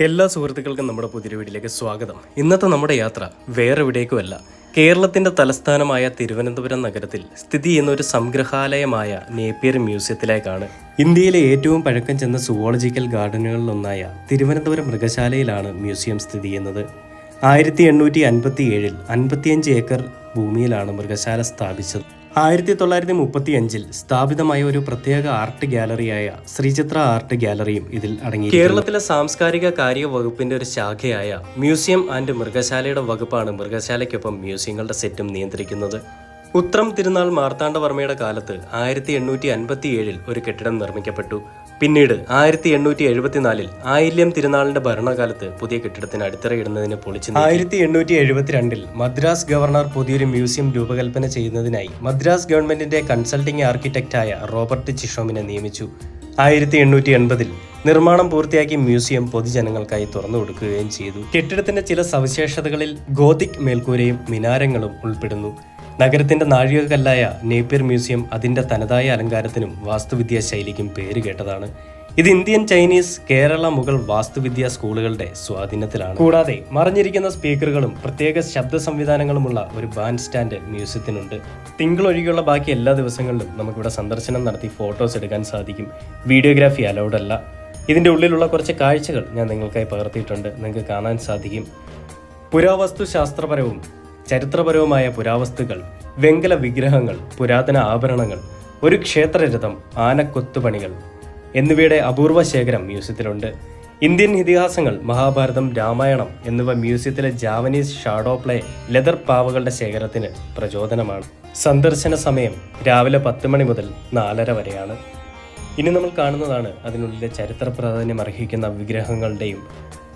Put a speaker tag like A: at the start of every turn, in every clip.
A: എല്ലാ സുഹൃത്തുക്കൾക്കും നമ്മുടെ പുതിയ വീട്ടിലേക്ക് സ്വാഗതം. ഇന്നത്തെ നമ്മുടെ യാത്ര വേറെ എവിടേക്കുമല്ല. കേരളത്തിന്റെ തലസ്ഥാനമായ തിരുവനന്തപുരം നഗരത്തിൽ സ്ഥിതി ചെയ്യുന്ന ഒരു സംഗ്രഹാലയമായ നേപ്പിയർ മ്യൂസിയത്തിലേക്കാണ് ഇന്ത്യയിലെ ഏറ്റവും പഴക്കം ചെന്ന സുവോളജിക്കൽ ഗാർഡനുകളിലൊന്നായ തിരുവനന്തപുരം മൃഗശാലയിലാണ് മ്യൂസിയം സ്ഥിതി ചെയ്യുന്നത്. ആയിരത്തി എണ്ണൂറ്റി അൻപത്തി ഏഴിൽ അൻപത്തിയഞ്ച് ഏക്കർ ഭൂമിയിലാണ് മൃഗശാല സ്ഥാപിച്ചത്. ആയിരത്തി തൊള്ളായിരത്തി മുപ്പത്തി അഞ്ചിൽ സ്ഥാപിതമായ ഒരു പ്രത്യേക ആർട്ട് ഗാലറിയായ ശ്രീചിത്ര ആർട്ട് ഗാലറിയും ഇതിൽ അടങ്ങി കേരളത്തിലെ സാംസ്കാരിക കാര്യ വകുപ്പിന്റെ ഒരു ശാഖയായ മ്യൂസിയം ആൻഡ് മൃഗശാലയുടെ വകുപ്പാണ് മൃഗശാലയ്ക്കൊപ്പം മ്യൂസിയങ്ങളുടെ സെറ്റും നിയന്ത്രിക്കുന്നത്. ഉത്രം തിരുനാൾ മാർത്താണ്ഡവർമ്മയുടെ കാലത്ത് ആയിരത്തി എണ്ണൂറ്റി അൻപത്തി ഏഴിൽ ഒരു കെട്ടിടം നിർമ്മിക്കപ്പെട്ടു. പിന്നീട് ആയിരത്തി എണ്ണൂറ്റി എഴുപത്തിനാലിൽ ആയില്യം തിരുനാളിന്റെ ഭരണകാലത്ത് പുതിയ കെട്ടിടത്തിന് അടിത്തറയിടുന്നതിന് പൊളിച്ചു ആയിരത്തി എണ്ണൂറ്റി എഴുപത്തിരണ്ടിൽ മദ്രാസ് ഗവർണർ പുതിയൊരു മ്യൂസിയം രൂപകൽപ്പന ചെയ്യുന്നതിനായി മദ്രാസ് ഗവൺമെന്റിന്റെ കൺസൾട്ടിംഗ് ആർക്കിടെക്റ്റായ റോബർട്ട് ചിഷോമിനെ നിയമിച്ചു. ആയിരത്തി എണ്ണൂറ്റി എൺപതിൽ നിർമ്മാണം പൂർത്തിയാക്കി മ്യൂസിയം പൊതുജനങ്ങൾക്കായി തുറന്നു കൊടുക്കുകയും ചെയ്തു. കെട്ടിടത്തിന്റെ ചില സവിശേഷതകളിൽ ഗോതിക് മേൽക്കൂരയും മിനാരങ്ങളും ഉൾപ്പെടുന്നു. നഗരത്തിന്റെ നാഴികക്കല്ലായ നേപ്പിയർ മ്യൂസിയം അതിന്റെ തനതായ അലങ്കാരത്തിനും വാസ്തുവിദ്യാ ശൈലിക്കും പേര് കേട്ടതാണ്. ഇത് ഇന്ത്യൻ ചൈനീസ് കേരള മുഗൾ വാസ്തുവിദ്യാ സ്കൂളുകളുടെ സ്വാധീനത്തിലാണ്. കൂടാതെ മറിഞ്ഞിരിക്കുന്ന സ്പീക്കറുകളും പ്രത്യേക ശബ്ദ സംവിധാനങ്ങളുമുള്ള ഒരു ബാൻഡ് സ്റ്റാൻഡ് മ്യൂസിയത്തിനുണ്ട്. തിങ്കൾ ഒഴികെയുള്ള ബാക്കി എല്ലാ ദിവസങ്ങളിലും നമുക്കിവിടെ സന്ദർശനം നടത്തി ഫോട്ടോസ് എടുക്കാൻ സാധിക്കും. വീഡിയോഗ്രാഫി അലൗഡ് അല്ല. ഇതിന്റെ ഉള്ളിലുള്ള കുറച്ച് കാഴ്ചകൾ ഞാൻ നിങ്ങൾക്കായി പകർത്തിയിട്ടുണ്ട്. നിങ്ങൾക്ക് കാണാൻ സാധിക്കും. പുരാവസ്തു ശാസ്ത്രപരവും ചരിത്രപരവുമായ പുരാവസ്തുക്കൾ വെങ്കല വിഗ്രഹങ്ങൾ പുരാതന ആഭരണങ്ങൾ ഒരു ക്ഷേത്രരഥം ആനക്കൊത്തുപണികൾ എന്നിവയുടെ അപൂർവ ശേഖരം മ്യൂസിയത്തിലുണ്ട്. ഇന്ത്യൻ ഇതിഹാസങ്ങൾ മഹാഭാരതം രാമായണം എന്നിവ മ്യൂസിയത്തിലെ ജാവനീസ് ഷാഡോ പ്ലേ ലെതർ പാവകളുടെ ശേഖരത്തിന് പ്രചോദനമാണ്. സന്ദർശന സമയം രാവിലെ പത്ത് മണി മുതൽ നാലര വരെയാണ്. ഇനി നമ്മൾ കാണുന്നതാണ് അതിനുള്ളിലെ ചരിത്ര പ്രാധാന്യം അർഹിക്കുന്ന വിഗ്രഹങ്ങളുടെയും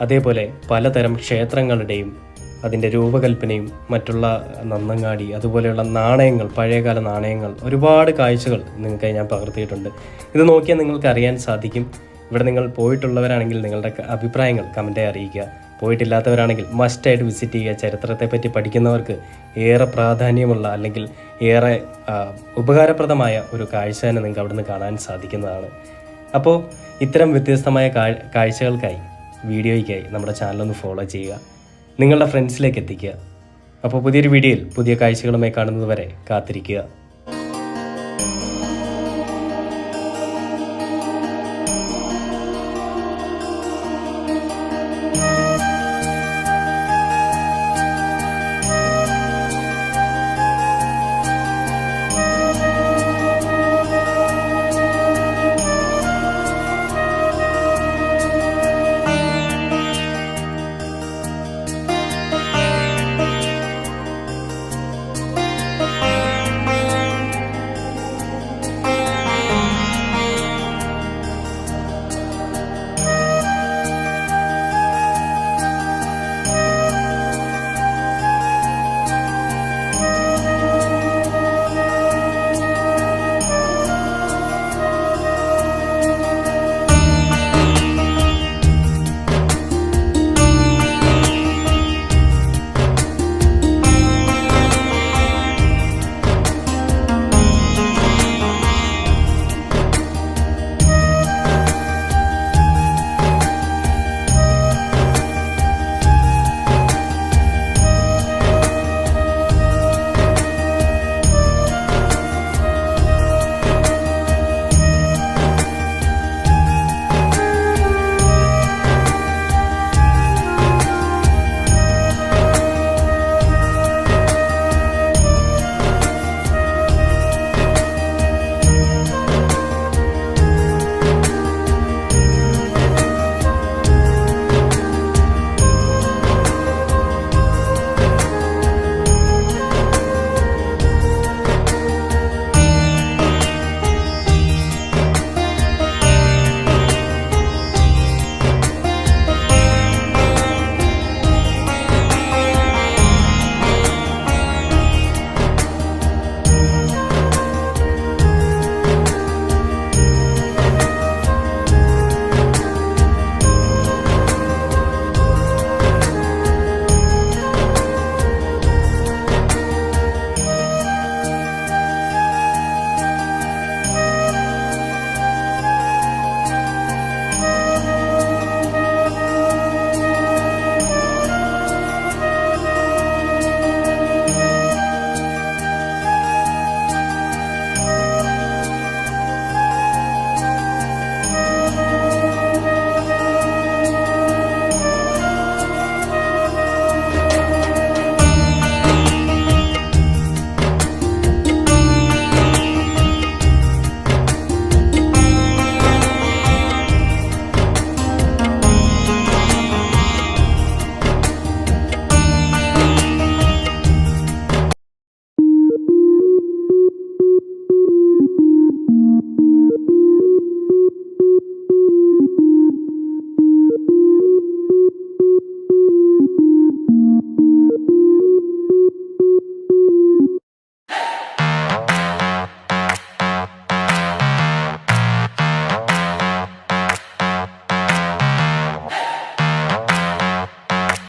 A: അതേപോലെ പലതരം ക്ഷേത്രങ്ങളുടെയും അതിന്റെ രൂപകൽപ്പനയും മറ്റുള്ള നന്നങ്ങാടി അതുപോലെയുള്ള നാണയങ്ങൾ പഴയകാല നാണയങ്ങൾ ഒരുപാട് കാഴ്ചകൾ നിങ്ങൾക്കായി ഞാൻ പകർത്തിയിട്ടുണ്ട്. ഇത് നോക്കിയാൽ നിങ്ങൾക്ക് അറിയാൻ സാധിക്കും. ഇവിടെ നിങ്ങൾ പോയിട്ടുള്ളവരാണെങ്കിൽ നിങ്ങളുടെ അഭിപ്രായങ്ങൾ കമന്റായി അറിയിക്കുക. പോയിട്ടില്ലാത്തവരാണെങ്കിൽ മസ്റ്റായിട്ട് വിസിറ്റ് ചെയ്യുക. ചരിത്രത്തെപ്പറ്റി പഠിക്കുന്നവർക്ക് ഏറെ പ്രാധാന്യമുള്ള അല്ലെങ്കിൽ ഏറെ ഉപകാരപ്രദമായ ഒരു കാഴ്ച തന്നെ നിങ്ങൾക്ക് അവിടുന്ന് കാണാൻ സാധിക്കുന്നതാണ്. അപ്പോൾ ഇത്തരം വ്യത്യസ്തമായ കാഴ്- കാഴ്ചകൾക്കായി വീഡിയോയ്ക്കായി നമ്മുടെ ചാനലൊന്ന് ഫോളോ ചെയ്യുക. നിങ്ങളുടെ ഫ്രണ്ട്സിലേക്ക് എത്തിക്കുക. അപ്പോൾ പുതിയൊരു വീഡിയോയിൽ പുതിയ കാഴ്ചകളുമായി കാണുന്നതുവരെ കാത്തിരിക്കുക.